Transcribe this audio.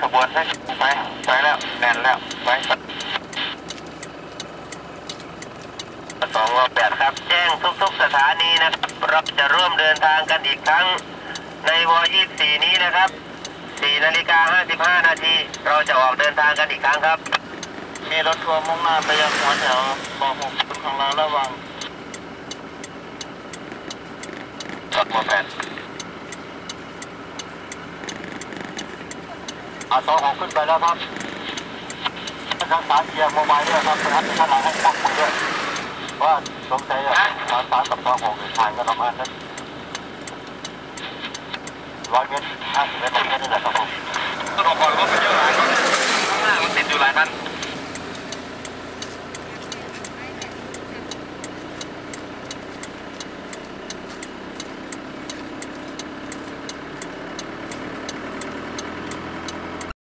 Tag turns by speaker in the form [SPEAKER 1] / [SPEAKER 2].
[SPEAKER 1] ขบวนไปไปไปแล้วแน่นแล้วไปสองแปดครับ แจ้งทุกๆสถานีนะครับเราจะร่วมเดินทางกันอีกครั้ง ในว24 นี้นะครับ4นาฬิกา55 นาที เราจะออกเดินทางกันอีกครั้งครับ มีรถทัวร์มุ่งหน้าไปยังหัวแถวบอกหกของเราระวังจอดโมแปด อาสองหกขึ้นไปแล้วครับทางสายเกียร์โมบายด้วยครับท่านท่านหลังให้ตั้งมือด้วยว่าสงสัยอะสายสายกับสองหกทางก็ประมาณนั้นร้อยเมตรห้าสิบเมตรนี่แหละครับผม
[SPEAKER 2] ต้องบอกก่อนว่ามันเยอะหลายรถข้างหน้ามันติดอยู่หลายคัน